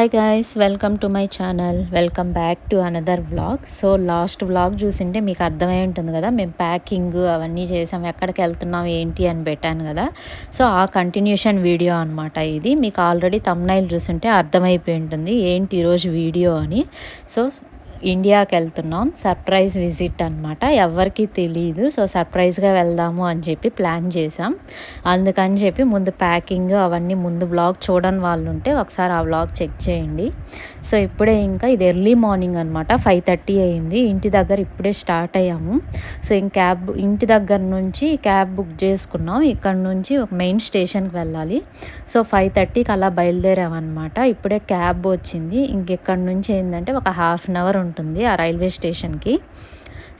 Hi guys welcome to my channel welcome back to another vlog so last vlog చూసింటే మీకు అర్థమై ఉంటుంది కదా మేము ప్యాకింగ్ అవన్నీ చేసాం ఎక్కడికి వెళ్తున్నాం ఏంటి అని పెట్టాను కదా. సో ఆ కంటిన్యూషన్ వీడియో అనమాట ఇది. మీకు ఆల్రెడీ తమ్నైల్ చూసింటే అర్థమైపోయి ఉంటుంది ఏంటి ఈరోజు వీడియో అని. సో ఇండియాకి వెళ్తున్నాం సర్ప్రైజ్ విజిట్ అనమాట ఎవరికి తెలియదు సో సర్ప్రైజ్గా వెళ్దాము అని చెప్పి ప్లాన్ చేసాం అందుకని చెప్పి ముందు ప్యాకింగ్ అవన్నీ ముందు బ్లాగ్ చూడని వాళ్ళు ఉంటే ఒకసారి ఆ బ్లాగ్ చెక్ చేయండి. సో ఇప్పుడే ఇంకా ఇది ఎర్లీ మార్నింగ్ అనమాట ఫైవ్ థర్టీ అయింది. ఇంటి దగ్గర ఇప్పుడే స్టార్ట్ అయ్యాము. సో ఇంక క్యాబ్ ఇంటి దగ్గర నుంచి క్యాబ్ బుక్ చేసుకున్నాం. ఇక్కడ నుంచి ఒక మెయిన్ స్టేషన్కి వెళ్ళాలి. సో ఫైవ్ థర్టీకి అలా బయలుదేరామన్నమాట. ఇప్పుడే క్యాబ్ వచ్చింది. ఇంకెక్కడి నుంచి ఏంటంటే ఒక హాఫ్ అన్ అవర్ ఉంటుంది ఆ రైల్వే స్టేషన్కి.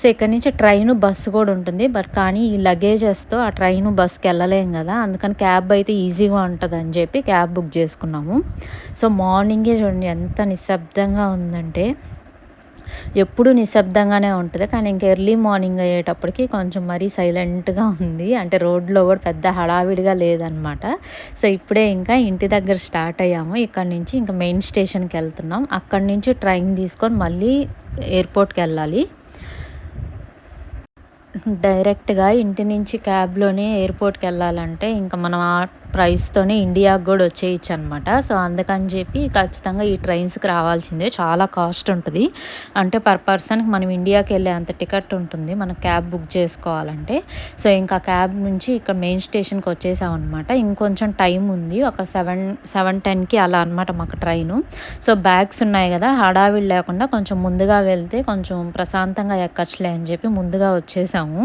సో ఇక్కడ నుంచి ట్రైన్ బస్సు కూడా ఉంటుంది. బట్ కానీ ఈ లగేజెస్తో ఆ ట్రైన్ బస్కి వెళ్ళలేం కదా. అందుకని క్యాబ్ అయితే ఈజీగా ఉంటుంది అని చెప్పి క్యాబ్ బుక్ చేసుకున్నాము. సో మార్నింగే చూడండి ఎంత నిశ్శబ్దంగా ఉందంటే ఎప్పుడు నిశ్శబ్దంగానే ఉంటుంది. కానీ ఇంక ఎర్లీ మార్నింగ్ అయ్యేటప్పటికి కొంచెం మరీ సైలెంట్గా ఉంది. అంటే రోడ్లో కూడా పెద్ద హడావిడిగా లేదనమాట. సో ఇప్పుడే ఇంకా ఇంటి దగ్గర స్టార్ట్ అయ్యాము. ఇక్కడ నుంచి ఇంకా మెయిన్ స్టేషన్కి వెళ్తున్నాం. అక్కడి నుంచి ట్రైన్ తీసుకొని మళ్ళీ ఎయిర్పోర్ట్కి వెళ్ళాలి. డైరెక్ట్గా ఇంటి నుంచి క్యాబ్లోనే ఎయిర్పోర్ట్కి వెళ్ళాలంటే ఇంకా మనం ప్రైస్తోనే ఇండియాకి కూడా వచ్చేయచ్చు అనమాట సో అందుకని చెప్పి ఖచ్చితంగా ఈ ట్రైన్స్కి రావాల్సిందే. చాలా కాస్ట్ ఉంటుంది. అంటే పర్ పర్సన్కి మనం ఇండియాకి వెళ్ళే అంత టికెట్ ఉంటుంది. మనం క్యాబ్ బుక్ చేసుకోవాలంటే. సో ఇంకా క్యాబ్ నుంచి ఇక్కడ మెయిన్ స్టేషన్కి వచ్చేసాం అనమాట ఇంకొంచెం టైం ఉంది. ఒక సెవెన్ సెవెన్ టెన్కి అలా అనమాట మాకు ట్రైను. సో బ్యాగ్స్ ఉన్నాయి కదా. హడావిడి లేకుండా కొంచెం ముందుగా వెళ్తే కొంచెం ప్రశాంతంగా ఎక్కచ్చులే అని చెప్పి ముందుగా వచ్చేసాము.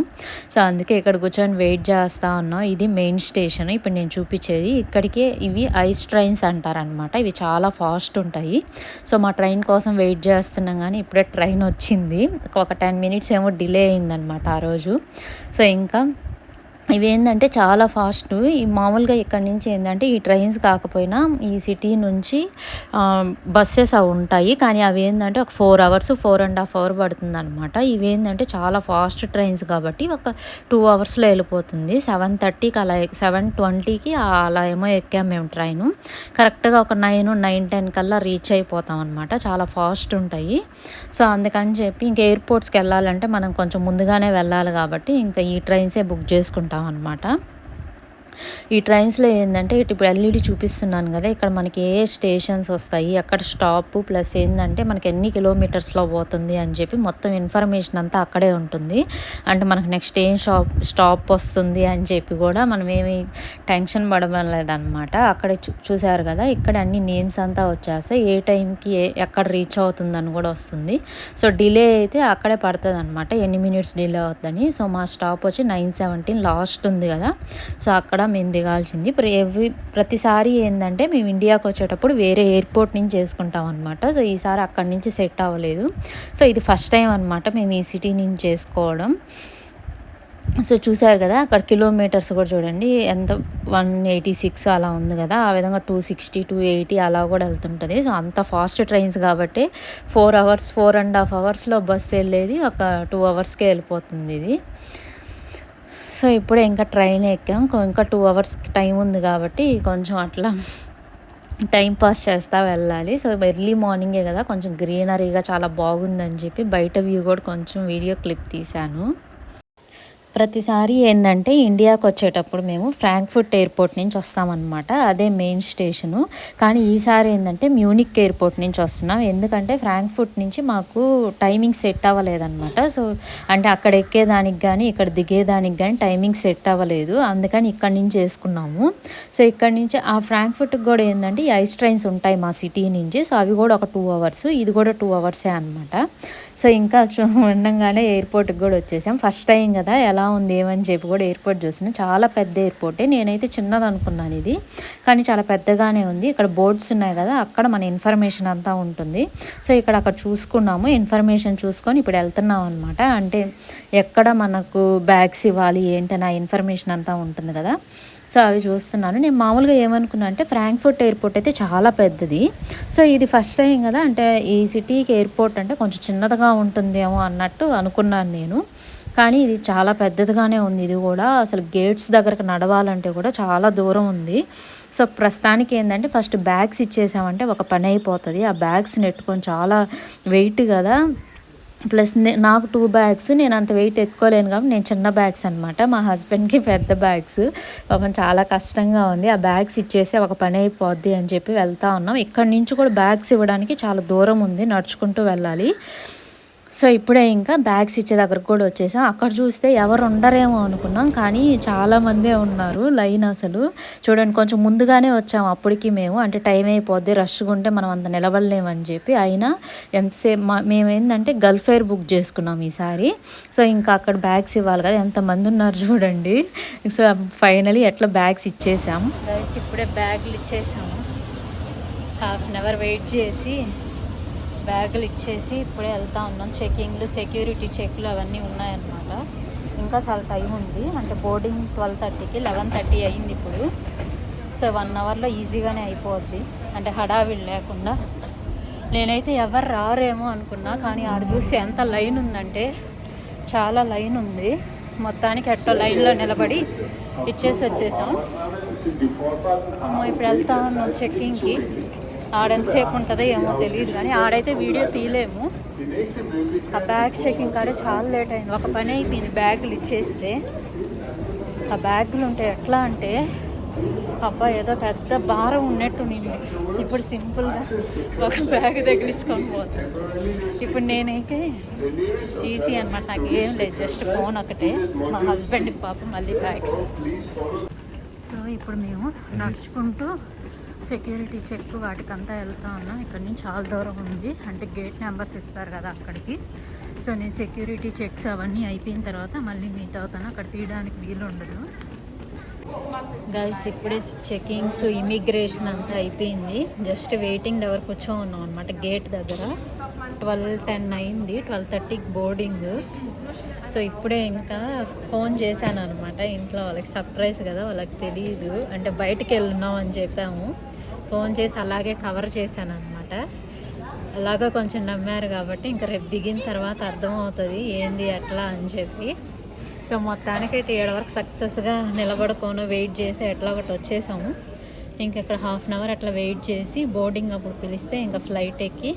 సో అందుకే ఇక్కడ కూర్చొని వెయిట్ చేస్తూ ఉన్నాం. ఇది మెయిన్ స్టేషన్. ఇప్పుడు నేను చూపి చూపించేది ఇక్కడికే ఇవి ఐస్ ట్రైన్స్ అంటారనమాట ఇవి చాలా ఫాస్ట్ ఉంటాయి. సో మా ట్రైన్ కోసం వెయిట్ చేస్తున్నాం కానీ ఇప్పుడే ట్రైన్ వచ్చింది. ఒక టెన్ మినిట్స్ ఏమో డిలే అయిందనమాట ఆ రోజు. సో ఇంకా ఇవి ఏంటంటే చాలా ఫాస్ట్. ఈ మామూలుగా ఇక్కడ నుంచి ఏంటంటే ఈ ట్రైన్స్ కాకపోయినా ఈ సిటీ నుంచి బస్సెస్ అవి ఉంటాయి. కానీ అవి ఏంటంటే ఒక four hours four and half hour పడుతుంది అనమాట ఇవి ఏంటంటే చాలా ఫాస్ట్ ట్రైన్స్ కాబట్టి ఒక టూ అవర్స్లో వెళ్ళిపోతుంది. సెవెన్ థర్టీకి అలా సెవెన్ ట్వంటీకి అలా ఏమో ఎక్కాము మేము ట్రైన్. కరెక్ట్గా ఒక నైన్ నైన్ టెన్ కల్లా రీచ్ అయిపోతాం అనమాట చాలా ఫాస్ట్ ఉంటాయి. సో అందుకని చెప్పి ఇంకా ఎయిర్పోర్ట్స్కి వెళ్ళాలంటే మనం కొంచెం ముందుగానే వెళ్ళాలి కాబట్టి ఇంకా ఈ ట్రైన్సే బుక్ చేసుకుంటాం. ఉంటాం అనమాట ఈ ట్రైన్స్లో ఏంటంటే ఇటు ఇప్పుడు ఎల్ఈడి చూపిస్తున్నాను కదా ఇక్కడ మనకి ఏ స్టేషన్స్ వస్తాయి అక్కడ స్టాప్ ప్లస్ ఏంటంటే మనకి ఎన్ని కిలోమీటర్స్లో పోతుంది అని చెప్పి మొత్తం ఇన్ఫర్మేషన్ అంతా అక్కడే ఉంటుంది. అంటే మనకు నెక్స్ట్ ఏం షాప్ స్టాప్ వస్తుంది అని చెప్పి కూడా మనం ఏమి టెన్షన్ పడలేదన్నమాట అక్కడ చూసారు కదా ఇక్కడ అన్ని నేమ్స్ అంతా వచ్చేస్తాయి ఏ టైంకి ఏ ఎక్కడ రీచ్ అవుతుందని కూడా వస్తుంది. సో డిలే అయితే అక్కడే పడుతుంది అనమాట ఎన్ని మినిట్స్ డిలే అవుతుందని. సో మా స్టాప్ వచ్చి నైన్ సెవెంటీన్ లాస్ట్ ఉంది కదా సో అక్కడ మేము దిగాల్సింది. ఎవ్రీ ప్రతిసారి ఏంటంటే మేము ఇండియాకి వచ్చేటప్పుడు వేరే ఎయిర్పోర్ట్ నుంచి చేసుకుంటాం అనమాట సో ఈసారి అక్కడి నుంచి సెట్ అవ్వలేదు. సో ఇది ఫస్ట్ టైం అనమాట మేము ఈ సిటీ నుంచి చేసుకోవడం. సో చూసారు కదా అక్కడ కిలోమీటర్స్ కూడా చూడండి. ఎంత వన్ ఎయిటీ సిక్స్ అలా ఉంది కదా. ఆ విధంగా టూ సిక్స్టీ టూ ఎయిటీ అలా కూడా వెళ్తుంటుంది. సో అంత ఫాస్ట్ ట్రైన్స్ కాబట్టి four hours four and half అవర్స్లో బస్సు వెళ్ళేది ఒక టూ అవర్స్కే వెళ్ళిపోతుంది ఇది. సో ఇప్పుడే ఇంకా ట్రైన్ ఎక్కాం. ఇంకా టూ అవర్స్ టైం ఉంది కాబట్టి కొంచెం అట్లా టైం పాస్ చేస్తూ వెళ్ళాలి. సో ఎర్లీ మార్నింగే కదా కొంచెం గ్రీనరీగా చాలా బాగుందని చెప్పి బయట వ్యూ కూడా కొంచెం వీడియో క్లిప్ తీశాను. ప్రతిసారి ఏంటంటే ఇండియాకి వచ్చేటప్పుడు మేము ఫ్రాంక్ఫుట్ ఎయిర్పోర్ట్ నుంచి వస్తామన్నమాట. అదే మెయిన్ స్టేషను. కానీ ఈసారి ఏంటంటే మ్యూనిక్ ఎయిర్పోర్ట్ నుంచి వస్తున్నాం. ఎందుకంటే ఫ్రాంక్ఫుట్ నుంచి మాకు టైమింగ్ సెట్ అవ్వలేదన్నమాట. సో అంటే అక్కడ ఎక్కేదానికి కానీ ఇక్కడ దిగేదానికి కానీ టైమింగ్ సెట్ అవ్వలేదు. అందుకని ఇక్కడ నుంచి వేసుకున్నాము. సో ఇక్కడ నుంచి ఆ ఫ్రాంక్ఫుట్కి కూడా ఏంటంటే ఐస్ ట్రైన్స్ ఉంటాయి మా సిటీ నుంచి. సో అవి కూడా ఒక టూ అవర్స్. ఇది కూడా టూ అవర్సే అనమాట సో ఇంకా ఉండంగానే ఎయిర్పోర్ట్కి కూడా వచ్చేసాం. ఫస్ట్ టైం కదా ఎలా ఉంది ఏమని చెప్పి కూడా ఎయిర్పోర్ట్ చూసిన చాలా పెద్ద ఎయిర్పోర్టే నేనైతే చిన్నది అనుకున్నాను ఇది. కానీ చాలా పెద్దగానే ఉంది. ఇక్కడ బోర్డ్స్ ఉన్నాయి కదా అక్కడ మన ఇన్ఫర్మేషన్ అంతా ఉంటుంది. సో ఇక్కడ అక్కడ చూసుకున్నాము ఇన్ఫర్మేషన్ చూసుకొని ఇప్పుడు వెళ్తున్నాం అనమాట అంటే ఎక్కడ మనకు బ్యాగ్స్ ఇవ్వాలి ఏంటని ఆ ఇన్ఫర్మేషన్ అంతా ఉంటుంది కదా. సో అవి చూస్తున్నాను. నేను మామూలుగా ఏమనుకున్నా అంటే ఫ్రాంక్ఫర్ట్ ఎయిర్పోర్ట్ అయితే చాలా పెద్దది. సో ఇది ఫస్ట్ టైం కదా అంటే ఈ సిటీకి ఎయిర్పోర్ట్ అంటే కొంచెం చిన్నదిగా ఉంటుందేమో అన్నట్టు అనుకున్నాను నేను. కానీ ఇది చాలా పెద్దదిగానే ఉంది. ఇది కూడా అసలు గేట్స్ దగ్గరకు నడవాలంటే కూడా చాలా దూరం ఉంది. సో ప్రస్తుతానికి ఏంటంటే ఫస్ట్ బ్యాగ్స్ ఇచ్చేసామంటే ఒక పని అయిపోతుంది. ఆ బ్యాగ్స్ నెట్టుకొని చాలా వెయిట్ కదా. ప్లస్ నే- నాకు టూ బ్యాగ్స్ నేను అంత వెయిట్ ఎత్తుకోలేను కాబట్టి నేను చిన్న బ్యాగ్స్ అనమాట మా హస్బెండ్కి పెద్ద బ్యాగ్స్ పాపం చాలా కష్టంగా ఉంది. ఆ బ్యాగ్స్ ఇచ్చేసి ఒక పని అయిపోద్ది అని చెప్పి వెళ్తా ఉన్నాం. ఇక్కడ నుంచి కూడా బ్యాగ్స్ ఇవ్వడానికి చాలా దూరం ఉంది. నడుచుకుంటూ వెళ్ళాలి. సో ఇప్పుడే ఇంకా బ్యాగ్స్ ఇచ్చే దగ్గరకు కూడా వచ్చేసాం. అక్కడ చూస్తే ఎవరు ఉండరేమో అనుకున్నాం. కానీ చాలామందే ఉన్నారు లైన్ అసలు. చూడండి కొంచెం ముందుగానే వచ్చాము అప్పటికి మేము. అంటే టైం అయిపోద్ది రష్గా ఉంటే మనం అంత నిలబడలేమని చెప్పి. అయినా ఎంతసేపు మా మేము ఏంటంటే గల్ఫ్ ఎయిర్ బుక్ చేసుకున్నాం ఈసారి. సో ఇంకా అక్కడ బ్యాగ్స్ ఇవ్వాలి కదా ఎంతమంది ఉన్నారు చూడండి. సో ఫైనలీ ఎట్లా బ్యాగ్స్ ఇచ్చేసాము గైస్ ఇప్పుడే బ్యాగ్లు ఇచ్చేసాము. హాఫ్ అన్ అవర్ వెయిట్ చేసి బ్యాగులు ఇచ్చేసి ఇప్పుడే వెళ్తా ఉన్నాం. చెకింగ్లు సెక్యూరిటీ చెక్లు అవన్నీ ఉన్నాయన్నమాట. ఇంకా చాలా టైం ఉంది. అంటే బోర్డింగ్ ట్వెల్వ్ థర్టీకి లెవెన్ థర్టీ అయింది ఇప్పుడు. సో వన్ అవర్లో ఈజీగానే అయిపోద్ది. అంటే హడావిడి లేకుండా. నేనైతే ఎవరు రారేమో అనుకున్నా కానీ ఆడ చూసి ఎంత లైన్ ఉందంటే చాలా లైన్ ఉంది. మొత్తానికి ఎట్టో లైన్లో నిలబడి ఇచ్చేసి వచ్చేసాం. ఇప్పుడు వెళ్తా ఉన్నాం చెక్కింగ్కి. ఆడెంతసేపు ఉంటుందో ఏమో తెలియదు కానీ ఆడైతే వీడియో తీయలేము. ఆ బ్యాగ్ చెకింగ్ కాడే చాలా లేట్ అయింది. ఒక పని అయిపోయింది బ్యాగులు ఇచ్చేస్తే. ఆ బ్యాగులు ఉంటే ఎట్లా అంటే అబ్బా ఏదో పెద్ద భారం ఉన్నట్టు నేను ఇప్పుడు సింపుల్గా ఒక బ్యాగ్ తగిలించుకొని పోతాను ఇప్పుడు నేనైతే ఈజీ అనమాట నాకు ఏం లేదు జస్ట్ ఫోన్ ఒకటే. మా హస్బెండ్కి పాపం మళ్ళీ బ్యాగ్స్ సో ఇప్పుడు మేము నడుచుకుంటూ సెక్యూరిటీ చెక్ వాటికంతా వెళ్తా ఉన్నాం. ఇక్కడ నుంచి చాలా దూరం ఉంది. అంటే గేట్ నెంబర్స్ ఇస్తారు కదా అక్కడికి. సో నేను సెక్యూరిటీ చెక్స్ అవన్నీ అయిపోయిన తర్వాత మళ్ళీ మీట్ అవుతాను. అక్కడ తీయడానికి వీలు ఉండదు. గైస్ ఇప్పుడే చెకింగ్స్ ఇమిగ్రేషన్ అంతా అయిపోయింది. జస్ట్ వెయిటింగ్ దగ్గర కూర్చో ఉన్నాం అనమాట గేట్ దగ్గర. ట్వెల్వ్ టెన్ అయింది. ట్వెల్వ్ థర్టీకి బోర్డింగ్ సో ఇప్పుడే ఇంకా ఫోన్ చేశాను అనమాట ఇంట్లో వాళ్ళకి. సర్ప్రైజ్ కదా వాళ్ళకి తెలియదు అంటే బయటికి వెళ్ళున్నాం అని చెప్పాము. ఫోన్ చేసి అలాగే కవర్ చేశాను అనమాట అలాగా కొంచెం నమ్మారు కాబట్టి ఇంకా రేపు దిగిన తర్వాత అర్థమవుతుంది ఏంది ఎట్లా అని చెప్పి. సో మొత్తానికైతే ఏడు వరకు సక్సెస్గా నిలబడుకోను వెయిట్ చేసి ఎట్లా ఒకటి వచ్చేసాము. ఇంక ఇక్కడ హాఫ్ అన్ అవర్ అట్లా వెయిట్ చేసి బోర్డింగ్ అప్పుడు పిలిస్తే ఇంకా ఫ్లైట్ ఎక్కి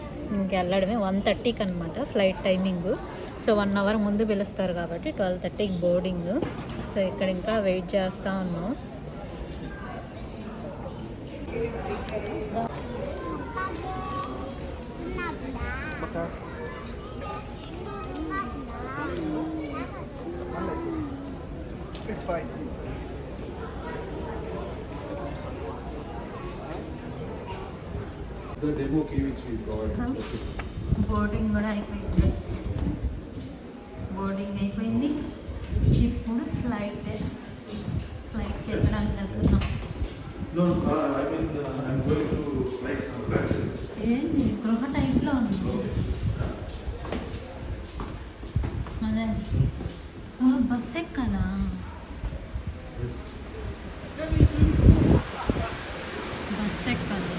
వెళ్ళడమే వన్ థర్టీకి అనమాట flight timing. So one hour ముందు పిలుస్తారు కాబట్టి ట్వెల్వ్ థర్టీకి బోర్డింగ్. సో ఇక్కడ ఇంకా వెయిట్ చేస్తూ ఉన్నాం. It's fine. బోర్డింగ్ కూడా అయిపోయింది. బోర్డింగ్ అయిపోయింది. ఇప్పుడు ఫ్లైట్ ఫ్లైట్కి వెళ్ళడానికి వెళ్తున్నాం? Uh, uh. ఏంది? గృహ టైప్లో ఉంది. అదే. బస్ ఎక్కాలా Yes. బస్ ఎక్కాలి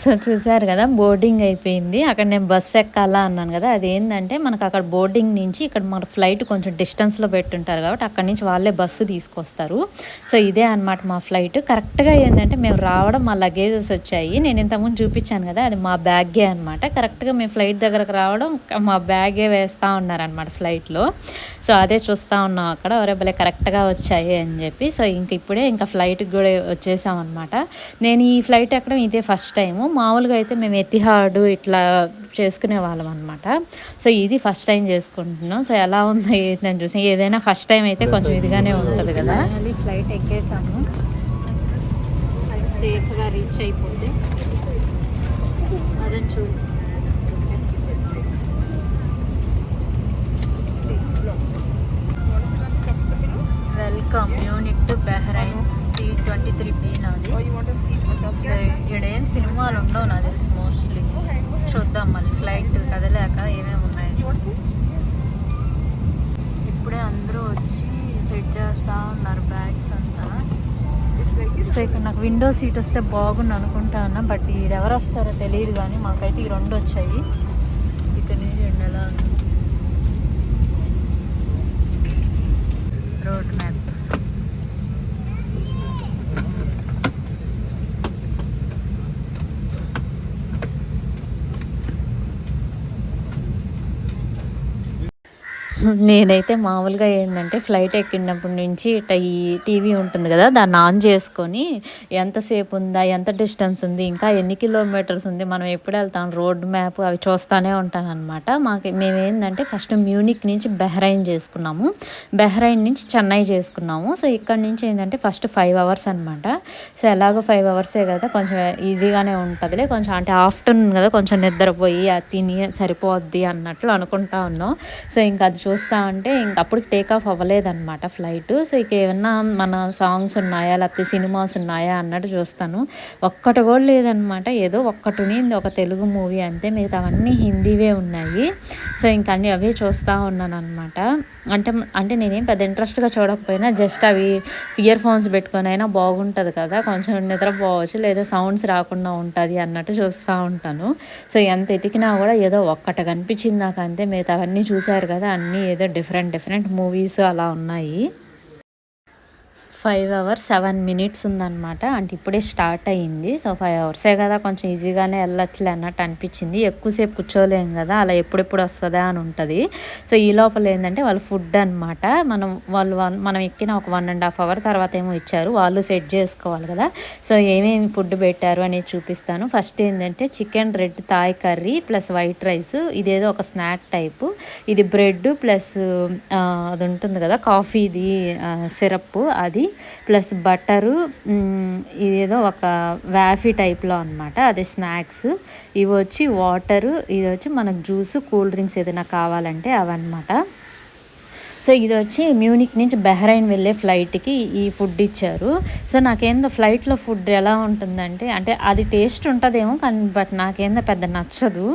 సో చూసారు కదా బోర్డింగ్ అయిపోయింది. అక్కడ నేను బస్ ఎక్కాలా అన్నాను కదా అదేంటంటే మనకు అక్కడ బోర్డింగ్ నుంచి ఇక్కడ మన ఫ్లైట్ కొంచెం డిస్టెన్స్లో పెట్టుంటారు కాబట్టి అక్కడ నుంచి వాళ్ళే బస్సు తీసుకొస్తారు. సో ఇదే అన్నమాట మా ఫ్లైట్. కరెక్ట్గా ఏంటంటే మేము రావడం మా లగేజెస్ వచ్చాయి. నేను ఇంతకుముందు చూపించాను కదా అది మా బ్యాగే అనమాట కరెక్ట్గా మేము ఫ్లైట్ దగ్గరకు రావడం మా బ్యాగే వేస్తూ ఉన్నారనమాట ఫ్లైట్లో. సో అదే చూస్తూ ఉన్నాం అక్కడ ఒరే భలే కరెక్ట్గా వచ్చాయి అని చెప్పి. సో ఇంక ఇప్పుడే ఇంకా ఫ్లైట్కి కూడా వచ్చేసామన్నమాట. నేను ఈ ఫ్లైట్ ఎక్కడం ఇదే ఫస్ట్ టైము. మామూలుగా అయితే మేము ఎతిహాడు ఇట్లా చేసుకునే వాళ్ళం అనమాట సో ఇది ఫస్ట్ టైం చేసుకుంటున్నాం. సో ఎలా ఉందో ఏంటని చూసి ఏదైనా ఫస్ట్ టైం అయితే కొంచెం ఇదిగానే ఉంటుంది కదా. ఫ్లైట్ ఎక్కేసాము. సేఫ్గా రీచ్ అయిపోతే. అదని చూడు. విండో సీట్ వస్తే బాగుండు అనుకుంటాను బట్ ఇది ఎవరు వస్తారో తెలియదు కానీ మాకైతే ఈ రెండు వచ్చాయి. ఇక్కడ నుంచి రెండు రోడ్ మ్యాప్. నేనైతే మామూలుగా ఏంటంటే ఫ్లైట్ ఎక్కినప్పటి నుంచి ఇట్ట ఈ టీవీ ఉంటుంది కదా దాన్ని ఆన్ చేసుకొని ఎంతసేపు ఉందా ఎంత డిస్టెన్స్ ఉంది ఇంకా ఎన్ని కిలోమీటర్స్ ఉంది మనం ఎప్పుడు వెళ్తాం రోడ్ మ్యాప్ అవి చూస్తూనే ఉంటాను అనమాట మాకు మేము ఏంటంటే ఫస్ట్ మ్యూనిక్ నుంచి బెహ్రైన్ చేసుకున్నాము. బెహ్రైన్ నుంచి చెన్నై చేసుకున్నాము. సో ఇక్కడ నుంచి ఏంటంటే ఫస్ట్ ఫైవ్ అవర్స్ అనమాట సో ఎలాగో ఫైవ్ అవర్సే కదా కొంచెం ఈజీగానే ఉంటుందిలే కొంచెం అంటే ఆఫ్టర్నూన్ కదా కొంచెం నిద్రపోయి అది తిని సరిపోద్ది అన్నట్లు అనుకుంటా ఉన్నాం. సో ఇంకా అది చూస్తా ఉంటే ఇంక అప్పుడు టేక్ ఆఫ్ అవ్వలేదన్నమాట ఫ్లైట్ సో ఇక ఏమన్నా మన సాంగ్స్ ఉన్నాయా? లేకపోతే సినిమాస్ ఉన్నాయా? అన్నట్టు చూస్తాను. ఒక్కటి కూడా లేదనమాట ఏదో ఒక్కటి ఉంది ఒక తెలుగు మూవీ అంతే. మిగతావన్నీ హిందీవే ఉన్నాయి. సో ఇంక అన్నీ అవే చూస్తూ ఉన్నాను అనమాట అంటే అంటే నేనేం పెద్ద ఇంట్రెస్ట్గా చూడకపోయినా జస్ట్ అవి ఇయర్ ఫోన్స్ పెట్టుకొని అయినా బాగుంటుంది కదా కొంచెం నిద్రపోవచ్చు లేదా సౌండ్స్ రాకుండా ఉంటుంది అన్నట్టు చూస్తూ ఉంటాను. సో ఎంత ఎతికినా కూడా ఏదో ఒక్కటి కనిపించింది నాకు అంతే మిగతా అవన్నీ చూశారు కదా అన్నీ ఏదో డిఫరెంట్ డిఫరెంట్ మూవీస్ అలా ఉన్నాయి. ఫైవ్ అవర్స్ సెవెన్ మినిట్స్ ఉందన్నమాట. అంటే ఇప్పుడే స్టార్ట్ అయ్యింది. సో ఫైవ్ అవర్సే కదా కొంచెం ఈజీగానే వెళ్ళొచ్చులే అన్నట్టు అనిపించింది. ఎక్కువసేపు కూర్చోలేం కదా అలా ఎప్పుడెప్పుడు వస్తుందా అని ఉంటుంది. సో ఈ లోపల ఏంటంటే వాళ్ళు ఫుడ్ అనమాట మనం వాళ్ళు వన్- మనం ఎక్కిన ఒక వన్ అండ్ హాఫ్ అవర్ తర్వాత ఏమో ఇచ్చారు. వాళ్ళు సెట్ చేసుకోవాలి కదా. సో ఏమేమి ఫుడ్ పెట్టారు అనేది చూపిస్తాను. ఫస్ట్ ఏంటంటే chicken red Thai curry plus white rice. ఇదేదో ఒక స్నాక్ టైపు. ఇది బ్రెడ్ ప్లస్ అది ఉంటుంది కదా కాఫీది సిరప్ అది. ప్లస్ బటరు ఇదేదో ఒక వ్యాఫీ టైప్లో అనమాట అది స్నాక్స్. ఇవి వచ్చి వాటరు ఇది వచ్చి మనకు జ్యూస్ కూల్ డ్రింక్స్ ఏదైనా కావాలంటే అవన్నమాట. సో ఇది వచ్చి మ్యూనిక్ నుంచి బెహ్రైన్ వెళ్ళే ఫ్లైట్కి ఈ ఫుడ్ ఇచ్చారు. సో నాకేందో ఫ్లైట్లో ఫుడ్ ఎలా ఉంటుందంటే అంటే అది టేస్ట్ ఉంటుందేమో కానీ బట్ నాకేందో పెద్ద నచ్చదు.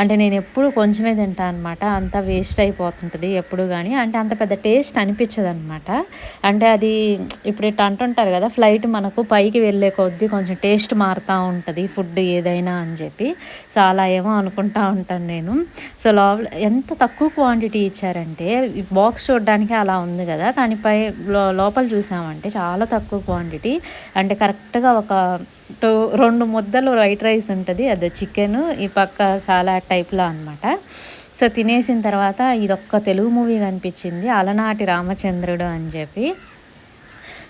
అంటే నేను ఎప్పుడు కొంచెమే తింటాను అనమాట అంత వేస్ట్ అయిపోతుంటుంది ఎప్పుడు కానీ అంటే అంత పెద్ద టేస్ట్ అనిపించదు అనమాట అంటే అది ఇప్పుడు ఇట్లా అంటుంటారు కదా ఫ్లైట్ మనకు పైకి వెళ్ళే కొద్దీ కొంచెం టేస్ట్ మారుతూ ఉంటుంది ఫుడ్ ఏదైనా అని చెప్పి. సో అలా ఏమో అనుకుంటా ఉంటాను నేను. సో లోపల ఎంత తక్కువ క్వాంటిటీ ఇచ్చారంటే బాక్స్ చూడడానికి అలా ఉంది కదా. కానీ పై లో- లోపల చూసామంటే చాలా తక్కువ క్వాంటిటీ అంటే కరెక్ట్గా ఒక టూ రెండు ముద్దలు వైట్ రైస్ ఉంటుంది. అది చికెన్ ఈ పక్క సాలాడ్ టైప్లో అనమాట సో తినేసిన తర్వాత ఇదొక్క తెలుగు మూవీ కనిపించింది. అలనాటి రామచంద్రుడు అని చెప్పి.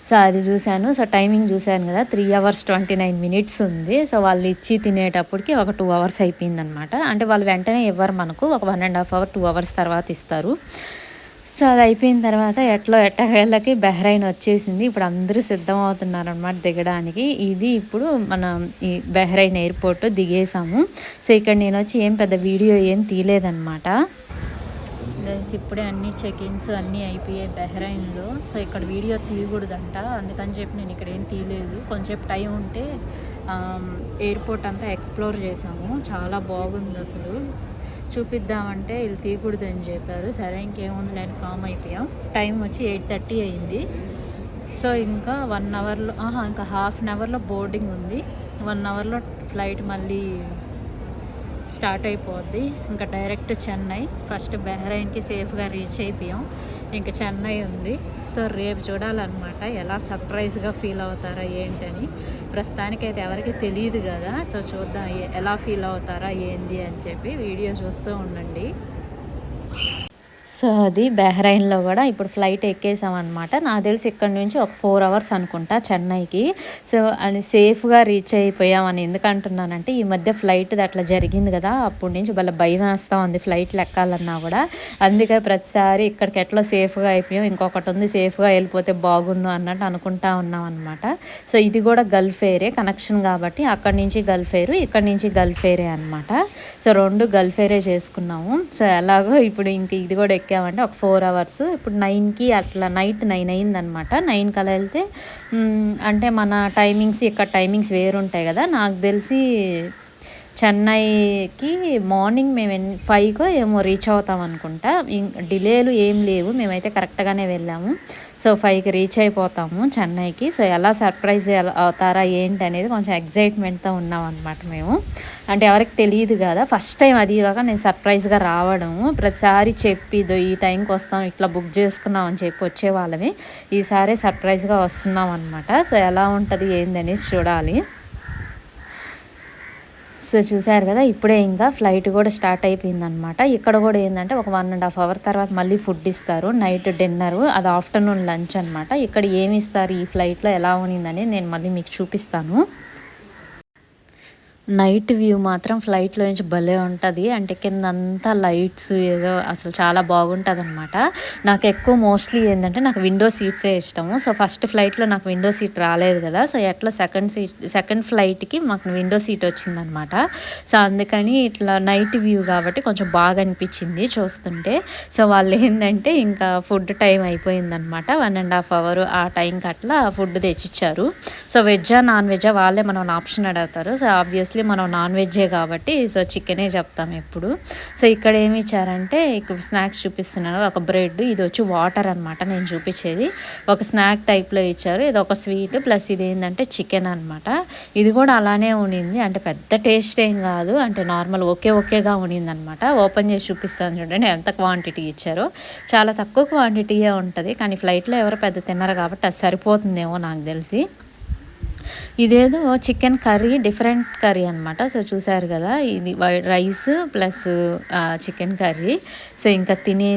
సో అది చూశాను. సో టైమింగ్ చూశాను కదా. Three hours twenty nine minutes ఉంది. సో వాళ్ళు ఇచ్చి తినేటప్పటికి ఒక టూ అవర్స్ అయిపోయిందనమాట అంటే వాళ్ళు వెంటనే ఇవ్వరు మనకు. ఒక one and half hour two hours తర్వాత ఇస్తారు. సో అది అయిపోయిన తర్వాత ఎట్లో ఎట్టకేళ్ళకి బెహ్రైన్ వచ్చేసింది. ఇప్పుడు అందరూ సిద్ధం అవుతున్నారనమాట దిగడానికి. ఇది ఇప్పుడు మనం ఈ బెహ్రైన్ ఎయిర్పోర్ట్ దిగేసాము. సో ఇక్కడ నేను వచ్చి ఏం పెద్ద వీడియో ఏం తీయలేదనమాట ఇప్పుడే అన్ని చెకిన్స్ అన్నీ అయిపోయాయి బెహ్రైన్లో. సో ఇక్కడ వీడియో తీయకూడదంట. అందుకని చెప్పి నేను ఇక్కడ ఏం తీయలేదు. కొంచెం టైం ఉంటే ఎయిర్పోర్ట్ అంతా ఎక్స్ప్లోర్ చేసాము. చాలా బాగుంది అసలు. చూపిద్దామంటే వీళ్ళు తీయకూడదు అని చెప్పారు. సరే ఇంకేముంది లేని కామ్ అయిపోయాం. టైం వచ్చి ఎయిట్ థర్టీ అయింది. సో ఇంకా వన్ అవర్లో ఆహా ఇంకా హాఫ్ అన్ అవర్లో బోర్డింగ్ ఉంది. వన్ అవర్లో ఫ్లైట్ మళ్ళీ స్టార్ట్ అయిపోద్ది. ఇంకా డైరెక్ట్ చెన్నై. ఫస్ట్ బెహ్రైన్కి సేఫ్గా రీచ్ అయిపోయాం. ఇంకా చెన్నై ఉంది. సో రేపు చూడాలన్నమాట. ఎలా సర్ప్రైజ్గా ఫీల్ అవుతారా ఏంటని. ప్రస్తుతానికైతే ఎవరికి తెలియదు కదా. సో చూద్దాం ఎలా ఫీల్ అవుతారా ఏంది అని చెప్పి వీడియో చూస్తూ ఉండండి. సో అది బెహ్రైన్లో కూడా ఇప్పుడు ఫ్లైట్ ఎక్కేసామన్నమాట. నాకు తెలిసి ఇక్కడ నుంచి ఒక ఫోర్ అవర్స్ అనుకుంటా చెన్నైకి. సో అని సేఫ్గా రీచ్ అయిపోయామని ఎందుకంటున్నానంటే ఈ మధ్య ఫ్లైట్ అట్లా జరిగింది కదా అప్పటి నుంచి భలే భయం వేస్తూ ఉంది ఫ్లైట్లు ఎక్కాలన్నా కూడా. అందుకే ప్రతిసారి ఇక్కడికి ఎట్లా సేఫ్గా అయిపోయాం ఇంకొకటి ఉంది సేఫ్గా వెళ్ళిపోతే బాగుండు అన్నట్టు అనుకుంటా ఉన్నాం అనమాట సో ఇది కూడా గల్ఫ్ ఏరే కనెక్షన్ కాబట్టి అక్కడి నుంచి గల్ఫ్ ఎయిర్ ఇక్కడి నుంచి గల్ఫ్ ఎయిరే అనమాట సో రెండు గల్ఫ్ ఏరే చేసుకున్నాము. సో ఎలాగో ఇప్పుడు ఇంక ఇది కూడా ఎక్కామంటే ఒక ఫోర్ అవర్స్. ఇప్పుడు నైన్కి అట్లా నైట్ నైన్ అయిందనమాట. నైన్ కల్లా వెళ్తే అంటే మన టైమింగ్స్ ఇక్కడ టైమింగ్స్ వేరుంటాయి కదా నాకు తెలిసి చెన్నైకి మార్నింగ్ మేము ఎన్ ఫైవ్కో ఏమో రీచ్ అవుతాం అనుకుంటా. డిలేలు ఏం లేవు. మేమైతే కరెక్ట్గానే వెళ్ళాము. సో ఫైవ్కి రీచ్ అయిపోతాము చెన్నైకి. సో ఎలా సర్ప్రైజ్ అవుతారా ఏంటి అనేది కొంచెం ఎగ్జైట్మెంట్తో ఉన్నాం అనమాట మేము. అంటే ఎవరికి తెలియదు కదా. ఫస్ట్ టైం అది కాక నేను సర్ప్రైజ్గా రావడము ప్రతిసారి చెప్పిదో ఈ టైంకి వస్తాం ఇట్లా బుక్ చేసుకున్నాం అని చెప్పి వచ్చేవాళ్ళమే ఈసారి సర్ప్రైజ్గా వస్తున్నాం అనమాట సో ఎలా ఉంటుంది ఏందనేసి చూడాలి. సో చూసారు కదా ఇప్పుడే ఇంకా ఫ్లైట్ కూడా స్టార్ట్ అయిపోయింది అనమాట ఇక్కడ కూడా ఏంటంటే ఒక వన్ అండ్ హాఫ్ అవర్ తర్వాత మళ్ళీ ఫుడ్ ఇస్తారు. నైట్ డిన్నర్ అది ఆఫ్టర్నూన్ లంచ్ అనమాట ఇక్కడ ఏమి ఇస్తారు ఈ ఫ్లైట్లో ఎలా ఉన్నిందని నేను మళ్ళీ మీకు చూపిస్తాను. నైట్ వ్యూ మాత్రం ఫ్లైట్లో నుంచి భలే ఉంటుంది. అంటే కింద అంతా లైట్స్ ఏదో అసలు చాలా బాగుంటుంది అనమాట నాకు ఎక్కువ మోస్ట్లీ ఏంటంటే నాకు విండో సీట్సే ఇష్టము. సో ఫస్ట్ ఫ్లైట్లో నాకు విండో సీట్ రాలేదు కదా. సో ఎట్లా సెకండ్ సీట్ సెకండ్ ఫ్లైట్కి మాకు విండో సీట్ వచ్చిందనమాట సో అందుకని ఇట్లా నైట్ వ్యూ కాబట్టి కొంచెం బాగా అనిపించింది చూస్తుంటే. సో వాళ్ళు ఏంటంటే ఇంకా ఫుడ్ టైం అయిపోయిందనమాట వన్ అండ్ హాఫ్ అవర్ ఆ టైంకి అట్లా ఫుడ్ తెచ్చిచ్చారు. సో వెజ్జా నాన్ వెజ్జా వాళ్ళే మనం ఆప్షన్ అడుగుతారు. సో ఆబ్వియస్లీ మనం నాన్ వెజ్జే కాబట్టి సో చికెనే చెప్తాం ఎప్పుడు. సో ఇక్కడ ఏమి ఇచ్చారంటే ఇక్కడ స్నాక్స్ చూపిస్తున్నారు ఒక బ్రెడ్ ఇది వచ్చి వాటర్ అనమాట నేను చూపించేది. ఒక స్నాక్ టైప్లో ఇచ్చారు. ఇది ఒక స్వీట్ ప్లస్ ఇది ఏంటంటే చికెన్ అనమాట ఇది కూడా అలానే ఉండింది. అంటే పెద్ద టేస్ట్ ఏం కాదు. అంటే నార్మల్ ఒకే ఒకేగా ఉండింది అనమాట ఓపెన్ చేసి చూపిస్తాను చూడండి ఎంత క్వాంటిటీ ఇచ్చారో. చాలా తక్కువ క్వాంటిటీయే ఉంటుంది. కానీ ఫ్లైట్లో ఎవరు పెద్ద తిన్నారు కాబట్టి అది సరిపోతుందేమో నాకు తెలిసి. ఇదేదో చికెన్ కర్రీ డిఫరెంట్ కర్రీ అనమాట సో చూసారు కదా ఇది rice plus chicken curry. So ఇంకా తినే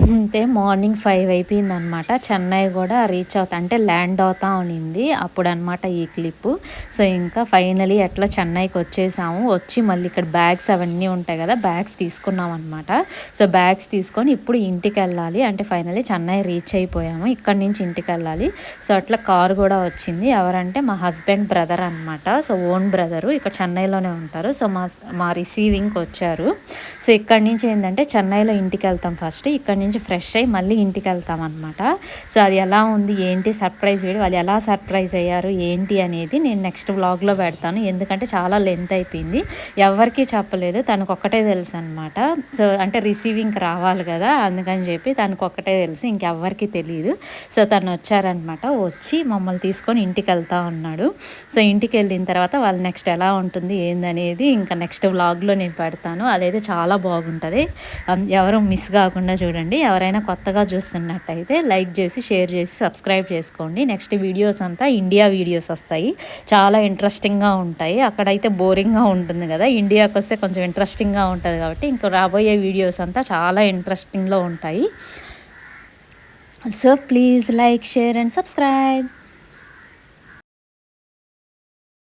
అంటే మార్నింగ్ ఫైవ్ అయిపోయింది అనమాట చెన్నై కూడా రీచ్ అవుతా అంటే ల్యాండ్ అవుతా ఉన్నింది అప్పుడు అనమాట ఈ క్లిప్ సో ఇంకా ఫైనలీ ఎట్లా చెన్నైకి వచ్చేసాము. వచ్చి మళ్ళీ ఇక్కడ బ్యాగ్స్ అవన్నీ ఉంటాయి కదా బ్యాగ్స్ తీసుకున్నాం అనమాట సో బ్యాగ్స్ తీసుకొని ఇప్పుడు ఇంటికి వెళ్ళాలి అంటే ఫైనలీ చెన్నై రీచ్ అయిపోయాము. ఇక్కడ నుంచి ఇంటికి వెళ్ళాలి సో అట్లా కార్ కూడా వచ్చింది. ఎవరంటే మా హస్బెండ్ బ్రదర్ అనమాట. సో ఓన్ బ్రదరు ఇక్కడ చెన్నైలోనే ఉంటారు. సో మా మా రిసీవింగ్కి వచ్చారు. సో ఇక్కడ నుంచి ఏంటంటే చెన్నైలో ఇంటికి వెళ్తాం ఫస్ట్ ఇక్కడ నుంచి ఫ్రెష్ అయ్యి మళ్ళీ ఇంటికి వెళ్తాం అనమాట సో అది ఎలా ఉంది? ఏంటి సర్ప్రైజ్ వీడియో? వాళ్ళు ఎలా సర్ప్రైజ్ అయ్యారు? ఏంటి అనేది నేను నెక్స్ట్ వ్లాగ్లో పెడతాను. ఎందుకంటే చాలా లెంత్ అయిపోయింది. ఎవరికీ చెప్పలేదు. తనకు ఒక్కటే తెలుసు అనమాట సో అంటే రిసీవింగ్కి రావాలి కదా? అందుకని చెప్పి తనకు ఒక్కటే తెలుసు. ఇంకెవ్వరికి తెలియదు సో తను వచ్చారనమాట వచ్చి మమ్మల్ని తీసుకొని ఇంటికి వెళ్తా ఉన్నాడు. సో ఇంటికి వెళ్ళిన తర్వాత వాళ్ళు నెక్స్ట్ ఎలా ఉంటుంది? ఏందనేది ఇంకా నెక్స్ట్ వ్లాగ్లో నేను పెడతాను. అదైతే చాలా బాగుంటుంది. ఎవరు మిస్ కాకుండా చూడండి. ఎవరైనా కొత్తగా చూస్తున్నట్టయితే లైక్ చేసి షేర్ చేసి సబ్స్క్రైబ్ చేసుకోండి. నెక్స్ట్ వీడియోస్ అంతా ఇండియా వీడియోస్ వస్తాయి. చాలా ఇంట్రెస్టింగ్గా ఉంటాయి. అక్కడైతే బోరింగ్గా ఉంటుంది కదా. ఇండియాకి వస్తే కొంచెం ఇంట్రెస్టింగ్గా ఉంటుంది కాబట్టి ఇంకా రాబోయే వీడియోస్ అంతా చాలా ఇంట్రెస్టింగ్లో ఉంటాయి. So please like share and subscribe.